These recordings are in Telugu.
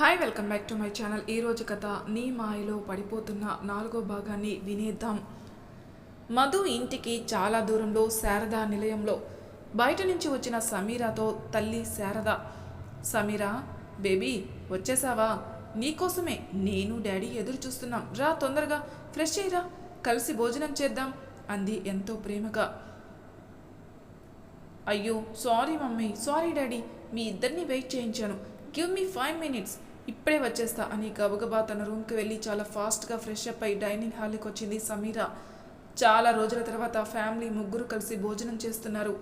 Hi welcome back to my channel ఈరోజు కథ నీ మాయలో పడిపోతున్న నాలుగో భాగాన్ని వినేద్దాం. మధు ఇంటికి చాలా దూరంలో శారద నిలయంలో. బయట నుంచి వచ్చిన సమీరాతో తల్లి శారద సమీరా బేబీ వచ్చేసావా? నీకోసమే నేను డాడీ ఎదురు చూస్తున్నాం. రా తొందరగా ఫ్రెష్ అయ్యిరా. కలిసి భోజనం చేద్దాం అంది ఎంతో ప్రేమగా. అయ్యో సారీ మమ్మీ సారీ డాడీ. మీ ఇద్దరిని వెయిట్ చేయించాను. Give me five minutes. ఇప్పుడే వచ్చేస్తా అని గబగబా తన రూమ్కి వెళ్ళి చాలా ఫాస్ట్గా ఫ్రెష్ అప్ అయి డైనింగ్ హాల్కి వచ్చింది సమీర. చాలా రోజుల తర్వాత ఫ్యామిలీ ముగ్గురు కలిసి భోజనం చేస్తున్నారు.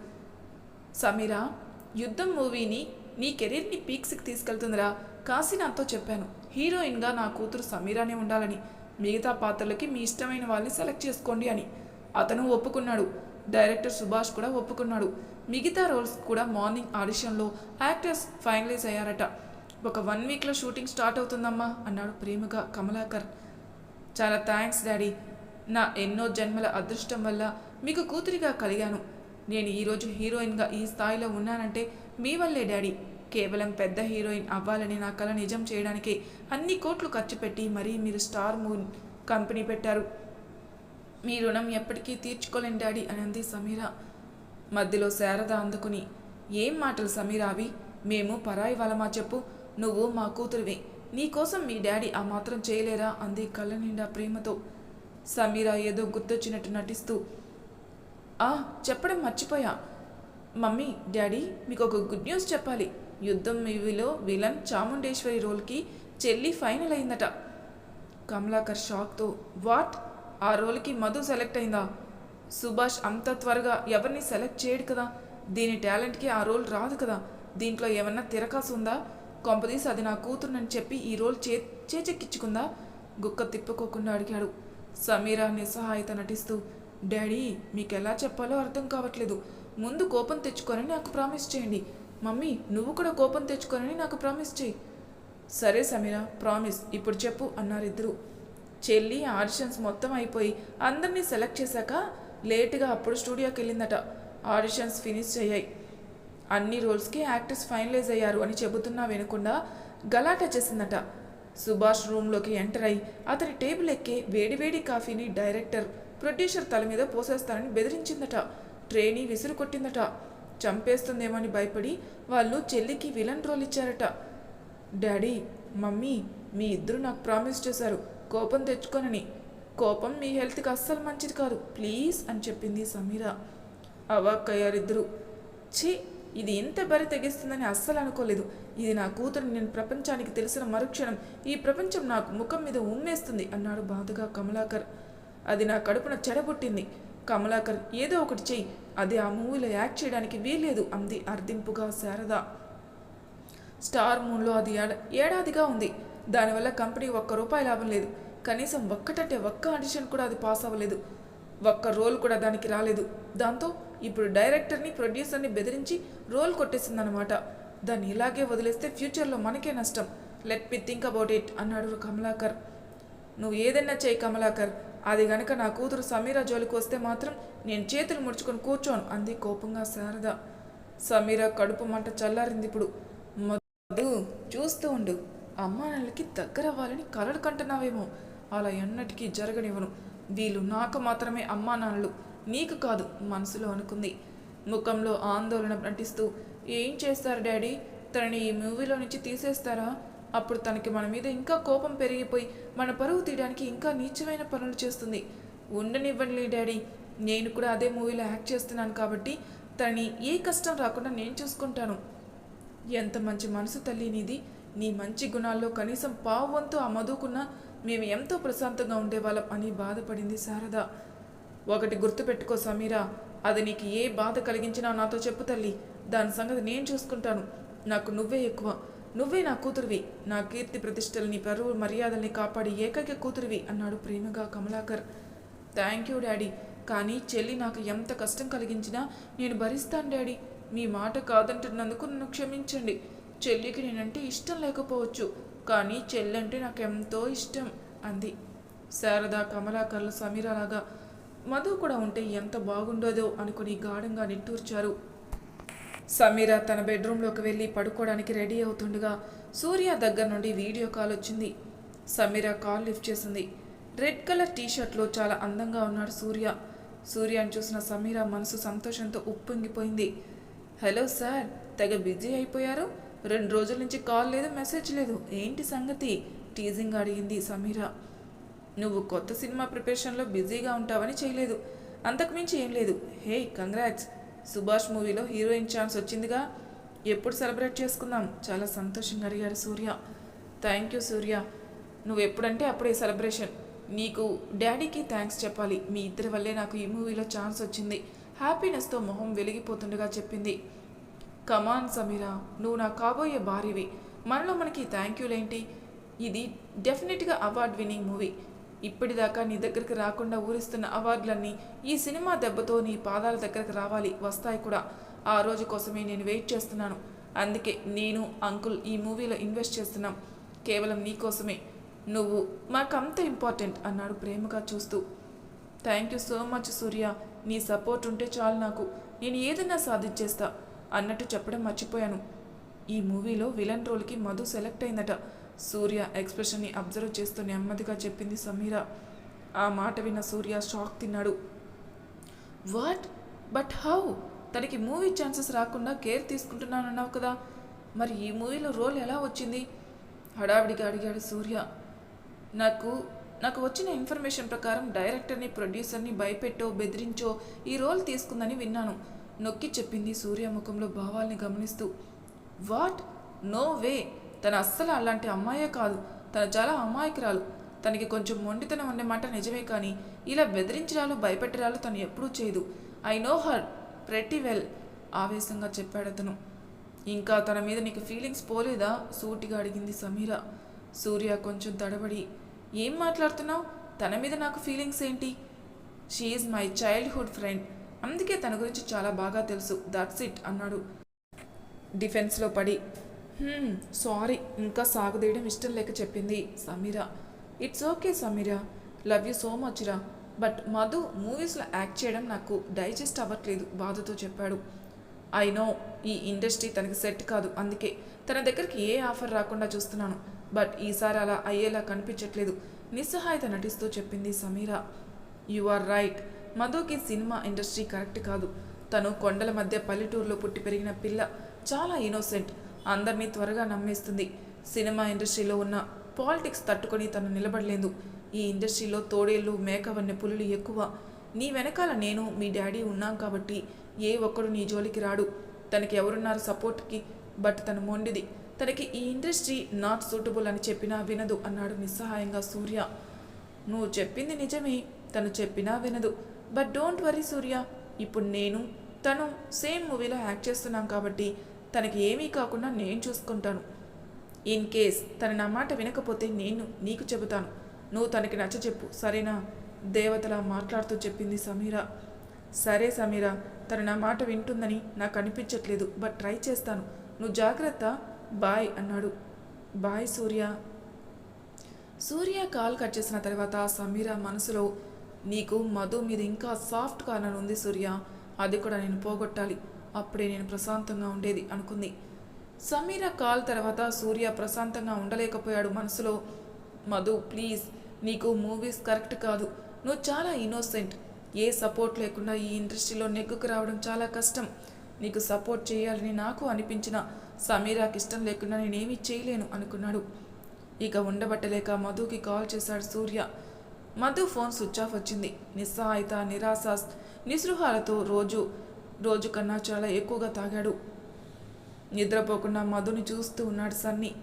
సమీర యుద్ధం మూవీని నీ కెరీర్ని పీక్స్కి తీసుకెళ్తుందిరా. కాశీనాథ్తో నాతో చెప్పాను. హీరోయిన్గా నా కూతురు సమీరానే ఉండాలని. మిగతా పాత్రలకి మీ ఇష్టమైన వాళ్ళని సెలెక్ట్ చేసుకోండి అని. అతను ఒప్పుకున్నాడు. డైరెక్టర్ సుభాష్ కూడా ఒప్పుకున్నాడు. మిగతా రోల్స్ కూడా మార్నింగ్ ఆడిషన్లో యాక్టర్స్ ఫైనలైజ్ అయ్యారట. ఒక వన్ వీక్లో షూటింగ్ స్టార్ట్ అవుతుందమ్మా అన్నాడు ప్రేమగా కమలాకర్. చాలా థ్యాంక్స్ డాడీ. నా ఎన్నో జన్మల అదృష్టం వల్ల మీకు కూతురిగా కలిగాను. నేను ఈరోజు హీరోయిన్గా ఈ స్థాయిలో ఉన్నానంటే మీ వల్లే డాడీ. కేవలం పెద్ద హీరోయిన్ అవ్వాలని నా కళ నిజం చేయడానికి అన్ని కోట్లు ఖర్చు పెట్టి మరీ మీరు స్టార్ మూన్ కంపెనీ పెట్టారు. మీ రుణం ఎప్పటికీ తీర్చుకోలేను డాడీ అని అంది సమీర. మధ్యలో శారద అందుకుని ఏం మాటలు సమీర అవి? మేము పరాయి వాళ్ళమా చెప్పు. నువ్వు మా కూతురివి. నీకోసం మీ డాడీ ఆ మాత్రం చేయలేరా అంది కళ్ళ నిండా ప్రేమతో. సమీరా ఏదో గుర్తొచ్చినట్టు నటిస్తూ. ఆ చెప్పడం మర్చిపోయా. మమ్మీ డాడీ మీకు ఒక గుడ్ న్యూస్ చెప్పాలి. యుద్ధం మూవీలో విలన్ చాముండేశ్వరి రోల్కి చెల్లి ఫైనల్ అయిందట. కమలాకర్ షాక్తో వాట్? ఆ రోల్కి మధు సెలెక్ట్ అయిందా? సుభాష్ అంత త్వరగా ఎవరిని సెలెక్ట్ చేయడు కదా? దీని టాలెంట్కి ఆ రోల్ రాదు కదా? దీంట్లో ఏమన్నా తిరకాసు ఉందా కొంపదీసి అది నా కూతురునని చెప్పి ఈ రోల్ చే చేచెక్కించుకుందా? గుక్క తిప్పుకోకుండా అడిగాడు. సమీరా నిస్సహాయత నటిస్తూ డాడీ మీకు ఎలా చెప్పాలో అర్థం కావట్లేదు. ముందు కోపం తెచ్చుకొని నాకు ప్రామిస్ చేయండి. మమ్మీ నువ్వు కూడా కోపం తెచ్చుకోనని నాకు ప్రామిస్ చేయి. సరే సమీరా ప్రామిస్. ఇప్పుడు చెప్పు అన్నారిద్దరు. చెల్లి ఆడిషన్స్ మొత్తం అయిపోయి అందరినీ సెలెక్ట్ చేశాక లేటుగా అప్పుడు స్టూడియోకి వెళ్ళిందట ఆడిషన్స్ ఫినిష్ అయ్యాయి. అన్ని రోల్స్కి యాక్టర్స్ ఫైనలైజ్ అయ్యారు అని చెబుతున్నా వినకుండా గలాట చేసిందట. సుభాష్ రూమ్లోకి ఎంటర్ అయి అతని టేబుల్ ఎక్కి వేడివేడి కాఫీని డైరెక్టర్ ప్రొడ్యూసర్ తల మీద పోసేస్తానని బెదిరించిందట. ట్రైనీ విసురు కొట్టిందట చంపేస్తుందేమని భయపడి వాళ్ళు చెల్లికి విలన్ రోల్ ఇచ్చారట. డాడీ మమ్మీ మీ ఇద్దరు నాకు ప్రామిస్ చేశారు. కోపం తెచ్చుకోనని. కోపం మీ హెల్త్కి అస్సలు మంచిది కాదు. ప్లీజ్ అని చెప్పింది సమీర. అవాక్కయ్యారిద్దరు ఛీ! ఇది ఇంత బరి తెగిస్తుందని అస్సలు అనుకోలేదు. ఇది నా కూతురు నేను ప్రపంచానికి తెలిసిన మరుక్షణం. ఈ ప్రపంచం నాకు ముఖం మీద ఉమ్మేస్తుంది అన్నాడు బాధగా కమలాకర్. అది నా కడుపున చెడబుట్టింది కమలాకర్ ఏదో ఒకటి చెయ్యి. అది ఆ మూవీలో యాక్ట్ చేయడానికి వీల్లేదు అంది అర్దింపుగా శారద. స్టార్ మూన్లో అది ఏడాదిగా ఉంది. దానివల్ల కంపెనీ ఒక్క రూపాయి లాభం లేదు. కనీసం ఒక్కటంటే ఒక్క ఆడిషన్ కూడా అది పాస్ అవ్వలేదు. ఒక్క రోల్ కూడా దానికి రాలేదు. దాంతో ఇప్పుడు డైరెక్టర్ని ప్రొడ్యూసర్ని బెదిరించి రోల్ కొట్టేసిందనమాట దాన్ని ఇలాగే వదిలేస్తే ఫ్యూచర్లో మనకే నష్టం. Let me think about it అన్నాడు కమలాకర్. నువ్వు ఏదైనా చేయి కమలాకర్. అది గనక నా కూతురు సమీరా జోలికి వస్తే మాత్రం నేను చేతులు ముడుచుకొని కూర్చోను అంది కోపంగా శారద. సమీర కడుపు మంట చల్లారింది ఇప్పుడు మధు చూస్తూ ఉండు. అమ్మానాన్నలకి దగ్గర అవ్వాలని కలలు కంటున్నావేమో. అలా ఎన్నటికీ జరగనివ్వను. వీళ్ళు నాకు మాత్రమే అమ్మానాన్నలు నీకు కాదు మనసులో అనుకుంది. ముఖంలో ఆందోళన నటిస్తూ ఏం చేస్తారు డాడీ? తనని ఈ మూవీలో నుంచి తీసేస్తారా? అప్పుడు తనకి మన మీద ఇంకా కోపం పెరిగిపోయి మన పరువు తీయడానికి ఇంకా నీచమైన పనులు చేస్తుంది. ఉండనివ్వండి డాడీ. నేను కూడా అదే మూవీలో యాక్ట్ చేస్తున్నాను కాబట్టి తనని ఏ కష్టం రాకుండా నేను చూసుకుంటాను. ఎంత మంచి మనసు తల్లి నీది. నీ మంచి గుణాల్లో కనీసం పావు వంతు ఆ మధుకున్నా మేము ఎంతో ప్రశాంతంగా ఉండేవాళ్ళం అని బాధపడింది శారద. ఒకటి గుర్తుపెట్టుకో సమీరా. అది నీకు ఏ బాధ కలిగించినా నాతో చెప్పు తల్లి. దాని సంగతి నేను చూసుకుంటాను. నాకు నువ్వే ఎక్కువ. నువ్వే నా కూతురివి. నా కీర్తి ప్రతిష్టల్ని పరువు మర్యాదల్ని కాపాడి ఏకైక కూతురివి అన్నాడు ప్రేమగా కమలాకర్. Thank you daddy. కానీ చెల్లి నాకు ఎంత కష్టం కలిగించినా నేను భరిస్తాను డాడీ. మీ మాట కాదంటున్నందుకు నన్ను క్షమించండి. చెల్లికి నేనంటే ఇష్టం లేకపోవచ్చు. కానీ చెల్లంటే నాకు ఎంతో ఇష్టం అంది. శారద కమలాకర్లు సమీరలాగా. మధు కూడా ఉంటే ఎంత బాగుండోదో అనుకుని గాఢంగా నిట్టూర్చారు. సమీర తన బెడ్రూమ్లోకి వెళ్ళి పడుకోవడానికి రెడీ అవుతుండగా సూర్య దగ్గర నుండి వీడియో కాల్ వచ్చింది. సమీర కాల్ లిఫ్ట్ చేసింది. రెడ్ కలర్ టీ షర్ట్లో చాలా అందంగా ఉన్నాడు సూర్య. సూర్యని చూసిన సమీర మనసు సంతోషంతో ఉప్పొంగిపోయింది. హలో సార్ తెగ బిజీ అయిపోయారు. రెండు రోజుల నుంచి కాల్ లేదు మెసేజ్ లేదు. ఏంటి సంగతి? టీజింగ్ అడిగింది సమీర. నువ్వు కొత్త సినిమా ప్రిపరేషన్లో బిజీగా ఉంటావని చేయలేదు. అంతకుమించి ఏం లేదు. Hey congrats. సుభాష్ మూవీలో హీరోయిన్ ఛాన్స్ వచ్చిందిగా. ఎప్పుడు సెలబ్రేట్ చేసుకుందాం? చాలా సంతోషంగా అడిగాడు సూర్య. థ్యాంక్ యూ సూర్య. నువ్వు ఎప్పుడంటే అప్పుడే సెలబ్రేషన్. నీకు డాడీకి థ్యాంక్స్ చెప్పాలి. మీ ఇద్దరి వల్లే నాకు ఈ మూవీలో ఛాన్స్ వచ్చింది. హ్యాపీనెస్తో మొహం వెలిగిపోతుండగా చెప్పింది. Come on Sameera. నువ్వు నా కాబోయే భార్యవి. మనలో మనకి థ్యాంక్ యూలేంటి? ఇది డెఫినెట్గా అవార్డ్ విన్నింగ్ మూవీ. ఇప్పటిదాకా నీ దగ్గరికి రాకుండా ఊరిస్తున్న అవార్డులన్నీ ఈ సినిమా దెబ్బతో నీ పాదాల దగ్గరకు రావాలి వస్తాయి కూడా. ఆ రోజు కోసమే నేను వెయిట్ చేస్తున్నాను. అందుకే నేను అంకుల్ ఈ మూవీలో ఇన్వెస్ట్ చేస్తున్నాం. కేవలం నీ కోసమే. నువ్వు మాకంత ఇంపార్టెంట్ అన్నాడు ప్రేమగా చూస్తూ. Thank you so much Surya. నీ సపోర్ట్ ఉంటే చాలు నాకు. నేను ఏదైనా సాధించేస్తా అన్నట్టు చెప్పడం మర్చిపోయాను. ఈ మూవీలో విలన్ రోల్కి మధు సెలెక్ట్ అయిందట. సూర్య ఎక్స్ప్రెషన్ని అబ్జర్వ్ చేస్తూ నెమ్మదిగా చెప్పింది సమీర. ఆ మాట విన్న సూర్య షాక్ తిన్నాడు. వాట్? But how? తనకి మూవీ ఛాన్సెస్ రాకుండా కేర్ తీసుకుంటున్నానన్నావు కదా. మరి ఈ మూవీలో రోల్ ఎలా వచ్చింది? హడావిడిగా అడిగాడు సూర్య. నాకు నాకు వచ్చిన ఇన్ఫర్మేషన్ ప్రకారం డైరెక్టర్ని ప్రొడ్యూసర్ని భయపెట్టో బెదిరించో ఈ రోల్ తీసుకుందని విన్నాను నొక్కి చెప్పింది సూర్య ముఖంలో భావాల్ని గమనిస్తూ. వాట్? No way! తన అస్సలు అలాంటి అమ్మాయే కాదు. తను చాలా అమాయకురాలు. తనకి కొంచెం మొండితనం ఉండే మాట నిజమే కానీ ఇలా బెదిరించడాలు భయపెట్టడాలు తను ఎప్పుడూ చేయదు. I know her pretty well ఆవేశంగా చెప్పాడు అతను. ఇంకా తన మీద నీకు ఫీలింగ్స్ పోలేదా? సూటిగా అడిగింది సమీర. సూర్య కొంచెం తడబడి ఏం మాట్లాడుతున్నావు? తన మీద నాకు ఫీలింగ్స్ ఏంటి? She's my childhood friend. అందుకే తన గురించి చాలా బాగా తెలుసు. దట్స్ ఇట్ అన్నాడు. డిఫెన్స్లో పడి సారీ. ఇంకా సాగుదేయడం ఇష్టం లేక చెప్పింది Sameera. It's okay Sameera. Love you so much రా. బట్ మధు మూవీస్లో యాక్ట్ చేయడం నాకు డైజెస్ట్ అవ్వట్లేదు బాధతో చెప్పాడు. ఐ నో ఈ ఇండస్ట్రీ తనకి సెట్ కాదు అందుకే తన దగ్గరికి ఏ ఆఫర్ రాకుండా చూస్తున్నాను. బట్ ఈసారి అలా అయ్యేలా కనిపించట్లేదు నిస్సహాయత నటిస్తూ చెప్పింది సమీరా. You are right. మధుకి సినిమా ఇండస్ట్రీ కరెక్ట్ కాదు. తను కొండల మధ్య పల్లెటూరులో పుట్టి పెరిగిన పిల్ల చాలా ఇన్నోసెంట్. అందరినీ త్వరగా నమ్మేస్తుంది. సినిమా ఇండస్ట్రీలో ఉన్న పాలిటిక్స్ తట్టుకొని తను నిలబడలేదు. ఈ ఇండస్ట్రీలో తోడేళ్ళు మేకవన్నె పులులు ఎక్కువ. నీ వెనకాల నేను మీ డాడీ ఉన్నాం కాబట్టి ఏ ఒక్కడు నీ జోలికి రాడు. తనకి ఎవరున్నారు సపోర్ట్కి? బట్ తను మొండిది. తనకి ఈ ఇండస్ట్రీ నాట్ సూటబుల్ అని చెప్పినా వినదు అన్నాడు నిస్సహాయంగా సూర్య. నువ్వు చెప్పింది నిజమే తను చెప్పినా వినదు. But don't worry Surya. ఇప్పుడు నేను తను సేమ్ మూవీలో యాక్ట్ చేస్తున్నాం కాబట్టి తనకి ఏమీ కాకుండా నేను చూసుకుంటాను. ఇన్ కేస్ తన నా మాట వినకపోతే నేను నీకు చెబుతాను. నువ్వు తనకి నచ్చ చెప్పు. సరేనా? దేవతలా మాట్లాడుతూ చెప్పింది సమీర. సరే సమీర. తను నా మాట వింటుందని నాకు అనిపించట్లేదు బట్ ట్రై చేస్తాను. నువ్వు జాగ్రత్త. బాయ్ అన్నాడు. Bye Surya. Surya call cut చేసిన తర్వాత సమీర మనసులో నీకు మధు మీద ఇంకా సాఫ్ట్ కార్నర్ ఉంది సూర్య. అది కూడా నేను పోగొట్టాలి. అప్పుడే నేను ప్రశాంతంగా ఉండేది అనుకుంది. సమీర కాల్ తర్వాత సూర్య ప్రశాంతంగా ఉండలేకపోయాడు మనసులో. మధు ప్లీజ్ నీకు మూవీస్ కరెక్ట్ కాదు. నువ్వు చాలా ఇన్నోసెంట్. ఏ సపోర్ట్ లేకుండా ఈ ఇండస్ట్రీలో నెగ్గుకు రావడం చాలా కష్టం. నీకు సపోర్ట్ చేయాలని నాకు అనిపించిన సమీరాకి ఇష్టం లేకుండా నేనేమీ చేయలేను అనుకున్నాడు. ఇక ఉండబట్టలేక మధుకి కాల్ చేశాడు Surya. Madhu phone switch off వచ్చింది. నిస్సహాయత నిరాశ నిస్పృహాలతో రోజు రోజు కన్నా చాలా ఎక్కువగా తాగాడు. నిద్రపోకుండా మధుని చూస్తూ ఉన్నాడు సన్నీ.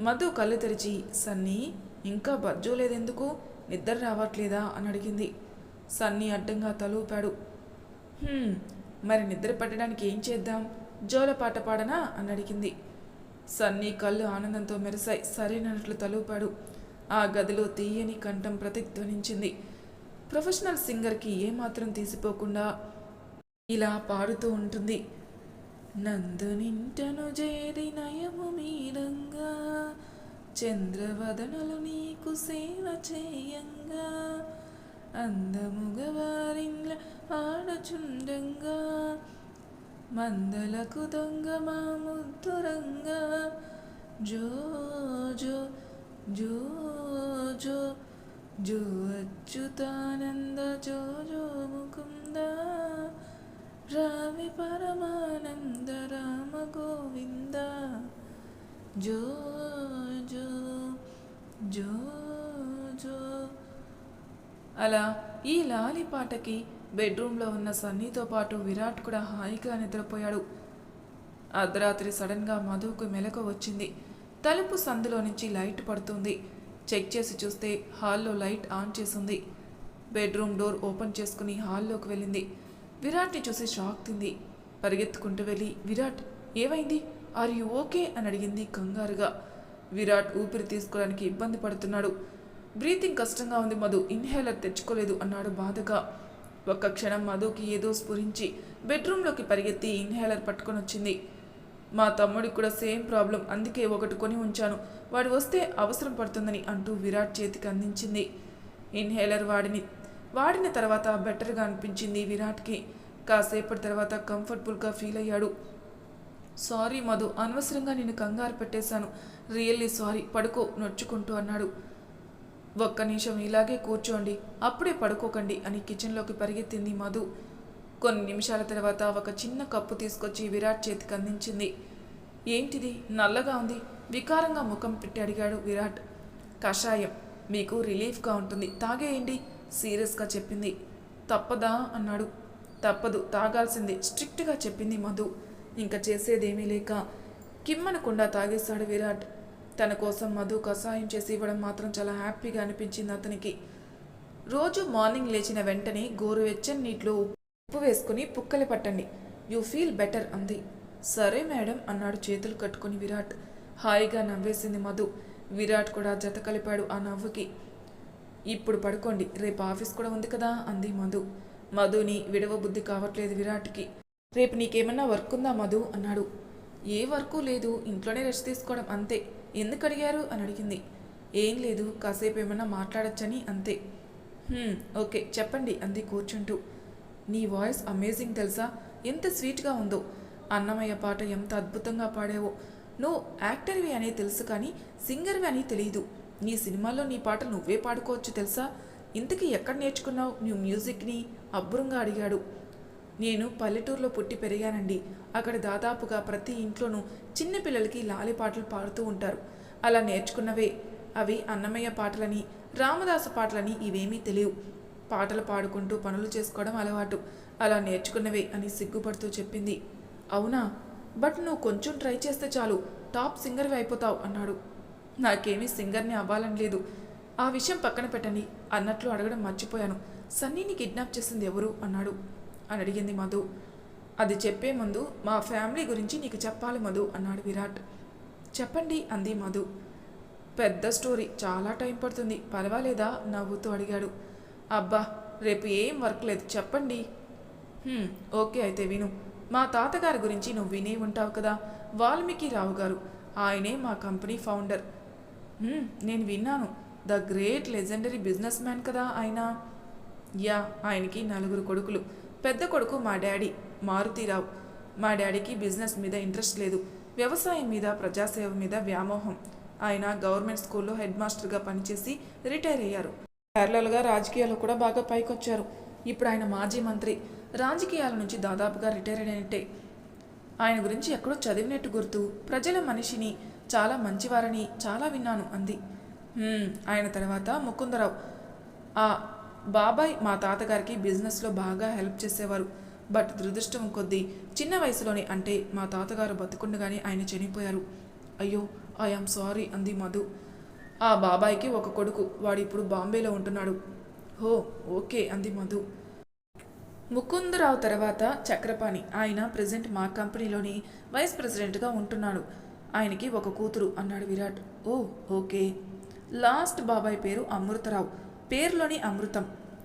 మధు కళ్ళు తెరిచి సన్నీ ఇంకా బజ్జోలేదెందుకు నిద్ర రావట్లేదా? అని అడిగింది. సన్నీ అడ్డంగా తలూపాడు. మరి నిద్ర పట్టడానికి ఏం చేద్దాం? జోల పాట పాడనా? అని అడిగింది. సన్నీ కళ్ళు ఆనందంతో మెరిసాయి. సరైనట్లు తలూపాడు. ఆ గదిలో తీయని కంఠం ప్రతిధ్వనించింది. ప్రొఫెషనల్ సింగర్కి ఏమాత్రం తీసిపోకుండా ఇలా పాడుతూ ఉంటుంది. నందునింటను చేరి నయము మీరంగా చంద్రవదనలు నీకు సేవ చేయంగా అందముగ వారిన్ల ఆడచుండంగా మందలకు దొంగ మా ముద్దురంగా జో జో జో జో జో అచ్యుతానంద జో జో రావి పరమానంద రామ గోవింద. జో జో జో జో. అలా ఈ లాలి పాటకి బెడ్రూమ్లో ఉన్న సన్నీతో పాటు విరాట్ కూడా హాయిగా నిద్రపోయాడు. అర్ధరాత్రి సడన్గా మధుకు మెలకు వచ్చింది. తలుపు సందులో నుంచి లైట్ పడుతుంది. చెక్ చేసి చూస్తే హాల్లో లైట్ ఆన్ చేసింది. బెడ్రూమ్ డోర్ ఓపెన్ చేసుకుని హాల్లోకి వెళ్ళింది. విరాట్ని చూసి షాక్ తింది. పరిగెత్తుకుంటూ వెళ్ళి విరాట్ ఏమైంది? Are you okay? అని అడిగింది కంగారుగా. విరాట్ ఊపిరి తీసుకోవడానికి ఇబ్బంది పడుతున్నాడు. బ్రీతింగ్ కష్టంగా ఉంది మధు ఇన్హేలర్ తెచ్చుకోలేదు అన్నాడు బాధగా. ఒక్క క్షణం మధుకి ఏదో స్ఫురించి బెడ్రూమ్లోకి పరిగెత్తి ఇన్హేలర్ పట్టుకొని వచ్చింది. మా తమ్ముడికి కూడా సేమ్ ప్రాబ్లం అందుకే ఒకటి కొని ఉంచాను. వాడు వస్తే అవసరం పడుతుందని అంటూ విరాట్ చేతికి అందించింది. ఇన్హేలర్ వాడిని వాడిన తర్వాత బెటర్గా అనిపించింది విరాట్కి. కాసేపటి తర్వాత కంఫర్టబుల్గా ఫీల్ అయ్యాడు. సారీ మధు అనవసరంగా నేను కంగారు పెట్టేశాను. రియల్లీ సారీ పడుకో నొచ్చుకుంటూ అన్నాడు. ఒక్క నిమిషం ఇలాగే కూర్చోండి అప్పుడే పడుకోకండి అని కిచెన్లోకి పరిగెత్తింది మధు. కొన్ని నిమిషాల తర్వాత ఒక చిన్న కప్పు తీసుకొచ్చి విరాట్ చేతికి అందించింది. ఏంటిది? నల్లగా ఉంది. వికారంగా ముఖం పెట్టి అడిగాడు విరాట్. కషాయం మీకు రిలీఫ్గా ఉంటుంది. తాగేయండి. సీరియస్గా చెప్పింది. తప్పదా? అన్నాడు. తప్పదు. తాగాల్సింది. స్ట్రిక్ట్గా చెప్పింది మధు. ఇంకా చేసేదేమీ లేక కిమ్మనకుండా తాగేశాడు విరాట్. తన కోసం మధు కషాయం చేసి ఇవ్వడం మాత్రం చాలా హ్యాపీగా అనిపించింది అతనికి. రోజు మార్నింగ్ లేచిన వెంటనే గోరువెచ్చని నీటిలో ఉప్పు వేసుకుని పుక్కలు పట్టండి. యూ ఫీల్ బెటర్ అంది. సరే మేడం అన్నాడు చేతులు కట్టుకుని విరాట్. హాయిగా నవ్వేసింది మధు. విరాట్ కూడా జత కలిపాడు ఆ నవ్వుకి. ఇప్పుడు పడుకోండి. రేపు ఆఫీస్ కూడా ఉంది కదా అంది మధు. మధుని విడవ బుద్ధి కావట్లేదు విరాట్కి. రేపు నీకేమన్నా వర్క్ ఉందా మధు? అన్నాడు. ఏ వర్కు లేదు ఇంట్లోనే రెస్ట్ తీసుకోవడం అంతే. ఎందుకు అడిగారు? అని అడిగింది. ఏం లేదు కాసేపు ఏమన్నా మాట్లాడొచ్చని అంతే. ఓకే చెప్పండి అంది కూర్చుంటూ. నీ వాయిస్ అమేజింగ్ తెలుసా? ఎంత స్వీట్గా ఉందో. అన్నమయ్య పాట ఎంత అద్భుతంగా పాడావో. నువ్వు యాక్టర్వి అనే తెలుసు కానీ సింగర్వి అని తెలియదు నీ సినిమాలో నీ పాటలు నువ్వే పాడుకోవచ్చు తెలుసా? ఇంతకీ ఎక్కడ నేర్చుకున్నావు? నువ్వు మ్యూజిక్ని అబ్బురంగా అడిగాడు. నేను పల్లెటూరులో పుట్టి పెరిగానండి. అక్కడ దాదాపుగా ప్రతి ఇంట్లోనూ చిన్న పిల్లలకి లాలి పాటలు పాడుతూ ఉంటారు. అలా నేర్చుకున్నవే. అవి అన్నమయ్య పాటలని రామదాసు పాటలని ఇవేమీ తెలియవు. పాటలు పాడుకుంటూ పనులు చేసుకోవడం అలవాటు. అలా నేర్చుకున్నవే అని సిగ్గుపడుతూ చెప్పింది. అవునా? బట్ నువ్వు కొంచెం ట్రై చేస్తే చాలు. టాప్ సింగర్వి అయిపోతావు అన్నాడు. నాకేమీ సింగర్ని అవ్వాలని లేదు. ఆ విషయం పక్కన పెట్టండి అన్నట్లు అడగడం మర్చిపోయాను. సన్నీని కిడ్నాప్ చేసింది ఎవరు? అన్నాడు. అని అడిగింది మధు. అది చెప్పే ముందు మా ఫ్యామిలీ గురించి నీకు చెప్పాలి మధు అన్నాడు విరాట్. చెప్పండి అంది మధు. పెద్ద స్టోరీ చాలా టైం పడుతుంది. పర్వాలేదా? నవ్వుతూ అడిగాడు. అబ్బా రేపు ఏం వర్క్ లేదు చెప్పండి. ఓకే అయితే విను. మా తాతగారి గురించి నువ్వు వినే ఉంటావు కదా. వాల్మీకి రావు గారు. ఆయనే మా కంపెనీ ఫౌండర్. నేను విన్నాను. The great legendary business man కదా ఆయన. యా ఆయనకి నలుగురు కొడుకులు. పెద్ద కొడుకు మా డాడీ మారుతీరావు. మా డాడీకి బిజినెస్ మీద ఇంట్రెస్ట్ లేదు. వ్యవసాయం మీద ప్రజాసేవ మీద వ్యామోహం. ఆయన గవర్నమెంట్ స్కూల్లో హెడ్ మాస్టర్గా పనిచేసి రిటైర్ అయ్యారు. ప్యారలల్గా రాజకీయాల్లో కూడా బాగా పైకొచ్చారు. ఇప్పుడు ఆయన మాజీ మంత్రి. రాజకీయాల నుంచి దాదాపుగా రిటైర్ అయినట్టే. ఆయన గురించి ఎక్కడో చదివినట్టు గుర్తు. ప్రజల మనిషిని చాలా మంచివారని చాలా విన్నాను అంది. ఆయన తర్వాత ముకుందరావు. ఆ బాబాయ్ మా తాతగారికి బిజినెస్లో బాగా హెల్ప్ చేసేవారు. బట్ దురదృష్టం కొద్దీ చిన్న వయసులోనే అంటే మా తాతగారు బతుకుండగానే ఆయన చనిపోయారు. అయ్యో ఐఆమ్ సారీ అంది మధు. ఆ బాబాయ్కి ఒక కొడుకు వాడు ఇప్పుడు బాంబేలో ఉంటున్నాడు. హో ఓకే అంది మధు. ముకుందరావు తర్వాత చక్రపాణి. ఆయన ప్రెసెంట్ మా కంపెనీలోని వైస్ ప్రెసిడెంట్గా ఉంటున్నాడు. ఆయనకి ఒక కూతురు అన్నాడు విరాట్. ఓ ఓకే. లాస్ట్ బాబాయ్ పేరు అమృతరావు. పేరులోని అమృతం.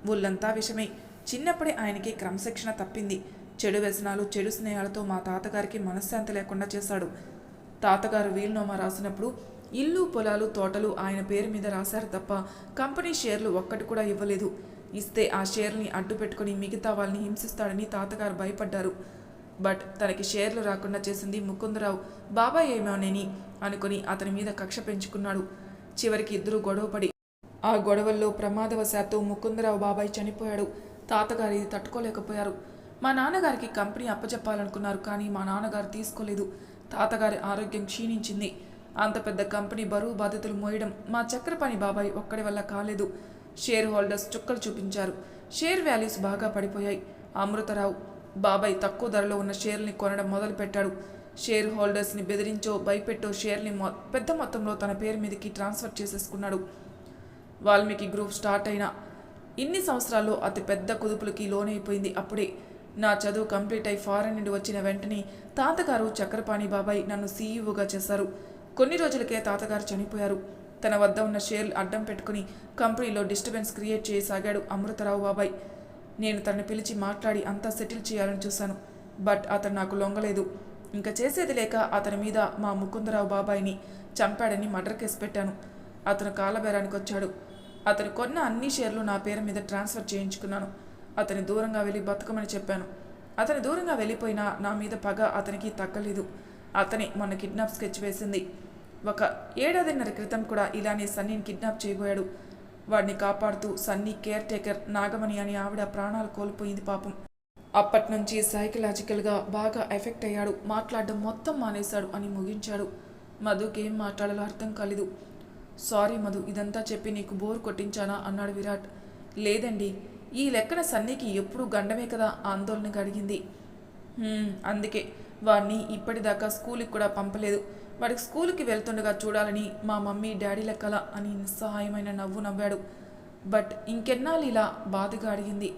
ఒళ్ళంతా విషమే. చిన్నప్పుడే ఆయనకి క్రమశిక్షణ తప్పింది. చెడు వ్యసనాలు చెడు స్నేహాలతో మా తాతగారికి మనశ్శాంతి లేకుండా చేశాడు. తాతగారు వీల్నోమా రాసినప్పుడు ఇల్లు పొలాలు తోటలు ఆయన పేరు మీద రాశారు తప్ప కంపెనీ షేర్లు ఒక్కటి కూడా ఇవ్వలేదు. ఇస్తే ఆ షేర్ని అడ్డు పెట్టుకుని మిగతా వాళ్ళని హింసిస్తాడని తాతగారు భయపడ్డారు. బట్ తనకి షేర్లు రాకుండా చేసింది ముకుందరావు. బాబాయ్ ఏమోనని అనుకుని అతని మీద కక్ష పెంచుకున్నాడు. చివరికి ఇద్దరు గొడవపడి ఆ గొడవల్లో ప్రమాదవశాత్తు ముకుందరావు బాబాయ్ చనిపోయాడు. తాతగారు ఇది తట్టుకోలేకపోయారు. మా నాన్నగారికి కంపెనీ అప్పచెప్పాలనుకున్నారు కానీ మా నాన్నగారు తీసుకోలేదు. తాతగారి ఆరోగ్యం క్షీణించింది. అంత పెద్ద కంపెనీ బరువు బాధ్యతలు మోయడం మా చక్రపాణి బాబాయ్ ఒక్కడి వల్ల కాలేదు షేర్ హోల్డర్స్ చుక్కలు చూపించారు. షేర్ వాల్యూస్ బాగా పడిపోయాయి. అమృతరావు బాబాయ్ తక్కువ ధరలో ఉన్న షేర్ని కొనడం మొదలుపెట్టాడు. షేర్ హోల్డర్స్ని బెదిరించో భయపెట్టో షేర్ని మొ- పెద్ద మొత్తంలో తన పేరు మీదకి ట్రాన్స్ఫర్ చేసేసుకున్నాడు. వాల్మీకి గ్రూప్ స్టార్ట్ అయిన ఇన్ని సంవత్సరాల్లో అతి పెద్ద కుదుపులకి లోనైపోయింది అప్పుడే. నా చదువు కంప్లీట్ అయి ఫారెన్ నుండి వచ్చిన వెంటనే తాతగారు చక్రపాణి బాబాయ్ నన్ను సీఈఓగా చేశారు. కొన్ని రోజులకే తాతగారు చనిపోయారు. తన వద్ద ఉన్న షేర్లు అడ్డం పెట్టుకుని కంపెనీలో డిస్టర్బెన్స్ క్రియేట్ చేయసాగాడు అమృతరావు బాబాయ్. నేను తనని పిలిచి మాట్లాడి అంతా సెటిల్ చేయాలని చూశాను. బట్ అతను నాకు లొంగలేదు. ఇంకా చేసేది లేక అతని మీద మా ముకుందరావు బాబాయిని చంపాడని మర్డర్ కేసు పెట్టాను. అతను కాలబేరానికి వచ్చాడు. అతను కొన్న అన్ని షేర్లు నా పేరు మీద ట్రాన్స్ఫర్ చేయించుకున్నాను. అతని దూరంగా వెళ్ళి బతకమని చెప్పాను. అతని దూరంగా వెళ్ళిపోయినా నా మీద పగ అతనికి తగ్గలేదు. అతని మొన్న కిడ్నాప్ స్కెచ్ వేసింది. ఒక ఏడాదిన్నర క్రితం కూడా ఇలానే సన్నీని కిడ్నాప్ చేయబోయాడు. వాడిని కాపాడుతూ సన్నీ కేర్ టేకర్ నాగమణి అని ఆవిడ ప్రాణాలు కోల్పోయింది పాపం. అప్పటి నుంచి సైకలాజికల్గా బాగా ఎఫెక్ట్ అయ్యాడు. మాట్లాడడం మొత్తం మానేశాడు అని ముగించాడు. మధుకి ఏం మాట్లాడాలో అర్థం కాలేదు. సారీ మధు ఇదంతా చెప్పి నీకు బోర్ కొట్టించానా? అన్నాడు విరాట్. లేదండి. ఈ లెక్కన సన్నీకి ఎప్పుడూ గండమే కదా? ఆందోళనగా అడిగింది. అందుకే. వాడిని ఇప్పటిదాకా స్కూల్కి కూడా పంపలేదు. వాడికి స్కూల్కి వెళ్తుండగా చూడాలని మా మమ్మీ డాడీ కల అని నిస్సహాయమైన నవ్వు నవ్వాడు. బట్ ఇంకెన్నాళ్ళు ఇలా బాధగా అడిగింది.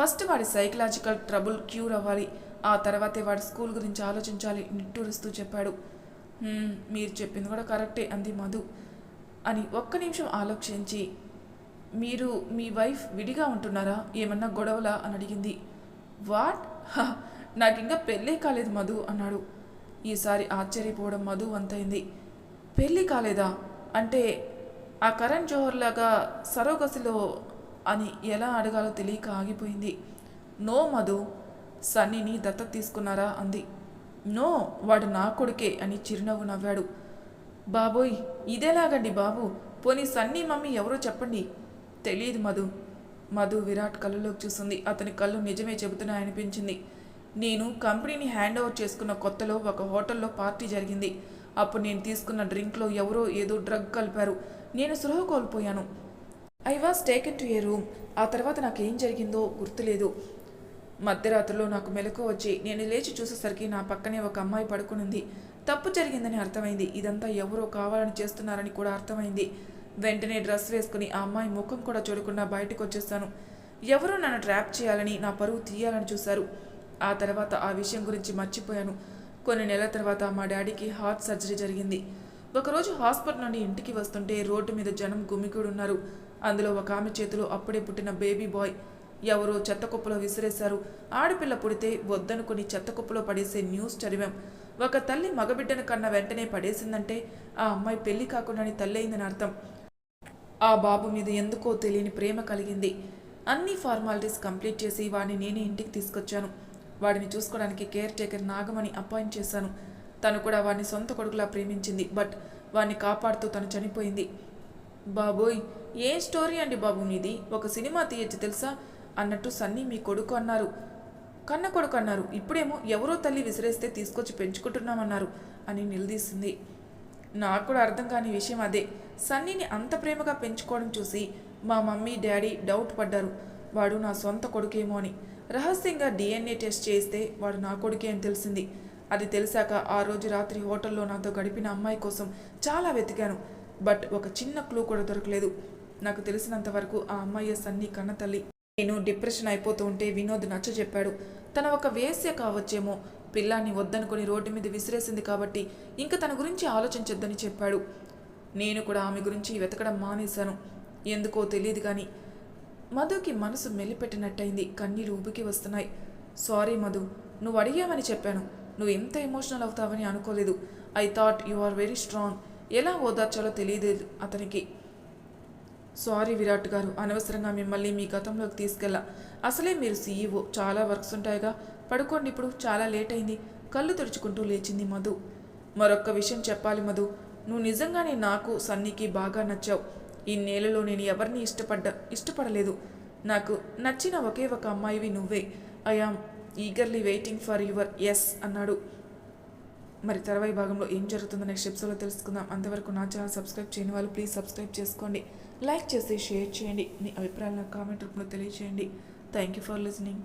ఫస్ట్ వాడి సైకలాజికల్ ట్రబుల్ క్యూర్ అవ్వాలి. ఆ తర్వాతే వాడి స్కూల్ గురించి ఆలోచించాలి నిట్టూరుస్తూ చెప్పాడు. మీరు చెప్పింది కూడా కరెక్టే అంది మధు అని ఒక్క నిమిషం ఆలోచించి. మీరు మీ వైఫ్ విడిగా ఉంటున్నారా? ఏమన్నా గొడవలా? అని అడిగింది. వాట్? హ, నాకు ఇంకా పెళ్ళే కాలేదు మధు అన్నాడు. ఈసారి ఆశ్చర్యపోవడం మధు వంతైంది పెళ్ళి కాలేదా? అంటే ఆ కరణ్ జోహర్ లాగా సరోగసిలో అని ఎలా అడగాలో తెలియక ఆగిపోయింది. నో మధు సన్నీని దత్తత తీసుకున్నారా? అంది. నో వాడు నా కొడుకే అని చిరునవ్వు నవ్వాడు. బాబోయ్ ఇదేలాగండి బాబు? పోనీ సన్నీ మమ్మీ ఎవరో చెప్పండి. తెలియదు మధు. మధు విరాట్ కళ్ళలోకి చూసింది. అతని కళ్ళు నిజమే చెబుతున్నాయనిపించింది నేను కంపెనీని హ్యాండ్ ఓవర్ చేసుకున్న కొత్తలో ఒక హోటల్లో పార్టీ జరిగింది. అప్పుడు నేను తీసుకున్న డ్రింక్లో ఎవరో ఏదో డ్రగ్ కలిపారు. నేను సృహ కోల్పోయాను. I was taken to a room. ఆ తర్వాత నాకేం జరిగిందో గుర్తులేదు. మధ్యరాత్రిలో నాకు మెలకు వచ్చి నేను లేచి చూసేసరికి నా పక్కనే ఒక అమ్మాయి పడుకునింది. తప్పు జరిగిందని అర్థమైంది. ఇదంతా ఎవరో కావాలని చేస్తున్నారని కూడా అర్థమైంది. వెంటనే డ్రెస్ వేసుకుని ఆ అమ్మాయి ముఖం కూడా చూడకుండా బయటకు వచ్చేస్తాను ఎవరో నన్ను ట్రాప్ చేయాలని నా పరువు తీయాలని చూశారు. ఆ తర్వాత ఆ విషయం గురించి మర్చిపోయాను. కొన్ని నెలల తర్వాత మా డాడీకి హార్ట్ సర్జరీ జరిగింది. ఒకరోజు హాస్పిటల్ నుండి ఇంటికి వస్తుంటే రోడ్డు మీద జనం గుమికూడి ఉన్నారు అందులో ఒక ఆమె చేతిలో అప్పుడే పుట్టిన బేబీ బాయ్. ఎవరో చెత్త కుప్పలో విసిరేశారు. ఆడపిల్ల పుడితే వద్దనుకుని చెత్త కుప్పలో పడేసే న్యూస్ చదివాం. ఒక తల్లి మగబిడ్డను కన్న వెంటనే పడేసిందంటే ఆ అమ్మాయి పెళ్ళి కాకుండానే తల్లి అయిందని అర్థం. ఆ బాబు మీద ఎందుకో తెలియని ప్రేమ కలిగింది. అన్ని ఫార్మాలిటీస్ కంప్లీట్ చేసి వాడిని నేనే ఇంటికి తీసుకొచ్చాను. వాడిని చూసుకోవడానికి కేర్ టేకర్ నాగమణి అపాయింట్ చేశాను. తను కూడా వాడిని సొంత కొడుకులా ప్రేమించింది. బట్ వాడిని కాపాడుతూ తను చనిపోయింది. బాబోయ్ ఏ స్టోరీ అండి బాబు మీది? ఒక సినిమా తీయచ్చు తెలుసా? అన్నట్టు సన్నీ మీ కొడుకు అన్నారు. కన్న కొడుకు అన్నారు. ఇప్పుడేమో ఎవరో తల్లి విసిరేస్తే తీసుకొచ్చి పెంచుకుంటున్నామన్నారు అని నిలదీసింది. నాకు కూడా అర్థం కాని విషయం అదే. సన్నీని అంత ప్రేమగా పెంచుకోవడం చూసి మా మమ్మీ డాడీ డౌట్ పడ్డారు. వాడు నా సొంత కొడుకేమో అని. రహస్యంగా డిఎన్ఏ టెస్ట్ చేస్తే వాడు నా కొడుకే అని తెలిసింది. అది తెలిసాక ఆ రోజు రాత్రి హోటల్లో నాతో గడిపిన అమ్మాయి కోసం చాలా వెతికాను. బట్ ఒక చిన్న క్లూ కూడా దొరకలేదు. నాకు తెలిసినంత వరకు ఆ అమ్మాయి సన్నీ కన్న తల్లి నేను డిప్రెషన్ అయిపోతూ ఉంటే వినోద్ నచ్చ చెప్పాడు. తన ఒక వేశ్య కావచ్చేమో. పిల్లాన్ని వద్దనుకొని రోడ్డు మీద విసిరేసింది కాబట్టి ఇంకా తన గురించి ఆలోచించొద్దని చెప్పాడు. నేను కూడా ఆమె గురించి వెతకడం మానేశాను. ఎందుకో తెలియదు కానీ మధుకి మనసు మెల్లిపెట్టినట్టయింది కన్నీలు ఉబికి వస్తున్నాయి. సారీ మధు నువ్వు అడిగామని చెప్పాను. నువ్వు ఎంత ఎమోషనల్ అవుతావని అనుకోలేదు. I thought you are very strong. ఎలా ఓదార్చాలో తెలియలేదు అతనికి. సారీ విరాట్ గారు అనవసరంగా మిమ్మల్ని మీ గతంలోకి తీసుకెళ్ళా. అసలే మీరు సీఈఓ చాలా వర్క్స్ ఉంటాయిగా. పడుకోండి ఇప్పుడు. చాలా లేట్ అయింది. కళ్ళు తుడుచుకుంటూ లేచింది మధు. మరొక్క విషయం చెప్పాలి మధు. నువ్వు నిజంగానే నాకు సన్నీకి బాగా నచ్చావు. ఈ నేలలో నేను ఎవరిని ఇష్టపడ్డ ఇష్టపడలేదు. నాకు నచ్చిన ఒకే ఒక అమ్మాయివి నువ్వే. I am eagerly waiting for your yes అన్నాడు. మరి తర్వాయి భాగంలో ఏం జరుగుతుందో నెక్స్ట్ ఎపిసోడ్లో తెలుసుకుందాం. అంతవరకు నా ఛానల్ సబ్స్క్రైబ్ చేయని వాళ్ళు ప్లీజ్ సబ్స్క్రైబ్ చేసుకోండి. లైక్ చేసి షేర్ చేయండి. మీ అభిప్రాయాలను కామెంట్ రూపంలో తెలియజేయండి థ్యాంక్ యూ ఫర్ లిసనింగ్